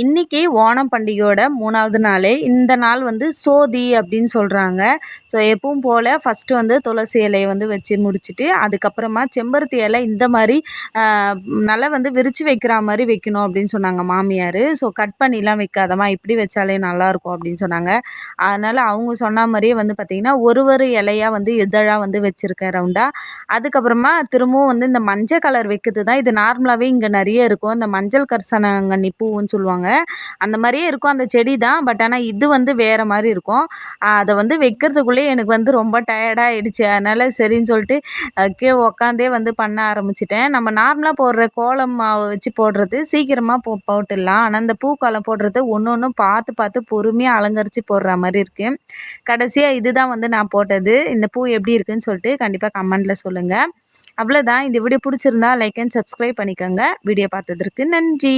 இன்றைக்கி ஓணம் பண்டிகையோட மூணாவது நாள் இந்த நாள் வந்து சோதி அப்படின்னு சொல்கிறாங்க ஸோ எப்பவும் போல் ஃபஸ்ட்டு வந்து துளசி இலையை வந்து வச்சு முடிச்சுட்டு அதுக்கப்புறமா செம்பருத்தி இலை இந்த மாதிரி நல்லா வந்து விரித்து வைக்கிற மாதிரி வைக்கணும் அப்படின்னு சொன்னாங்க மாமியார். ஸோ கட் பண்ணிலாம் வைக்காதம்மா இப்படி வச்சாலே நல்லாயிருக்கும் அப்படின்னு சொன்னாங்க. அதனால் அவங்க சொன்ன மாதிரியே வந்து பார்த்திங்கன்னா ஒரு ஒரு இலையாக வந்து இதழாக வந்து வச்சுருக்கேன் ரவுண்டாக அதுக்கப்புறமா திரும்பவும் வந்து இந்த மஞ்சள் கலர் வைக்கிறது தான் இது நார்மலாகவே இங்கே நிறைய இருக்கும். இந்த மஞ்சள் கரிசனங்கண்ணி பூவுன்னு சொல்லுவாங்க அந்த மாதிரியே இருக்கும். அந்த செடி தான். பட் ஆனால் இது வந்து வேறு மாதிரி இருக்கும். அதை வந்து வைக்கிறதுக்குள்ளேயே எனக்கு வந்து ரொம்ப டயர்டாகிடுச்சு அதனால் சரின்னு சொல்லிட்டு கீழே உக்காந்தே வந்து பண்ண ஆரம்பிச்சிட்டேன். நம்ம நார்மலாக போடுற கோலம் மாவு வச்சு போடுறது சீக்கிரமாக போ போட்டுடலாம். ஆனால் இந்த பூக்காலம் போடுறது ஒன்று ஒன்றும் பார்த்து பார்த்து பொறுமையாக அலங்கரித்து போடுற மாதிரி இருக்குது கடைசியாக இதுதான் வந்து நான் போட்டது. இந்த பூ எப்படி இருக்குன்னு சொல்லிட்டு கண்டிப்பாக கமெண்டில் சொல்லுங்கள் அவ்வளோதான் இந்த வீடியோ பிடிச்சிருந்தா லைக் அண்ட் சப்ஸ்கிரைப் பண்ணிக்கோங்க. வீடியோ பார்த்ததற்கு நன்றி.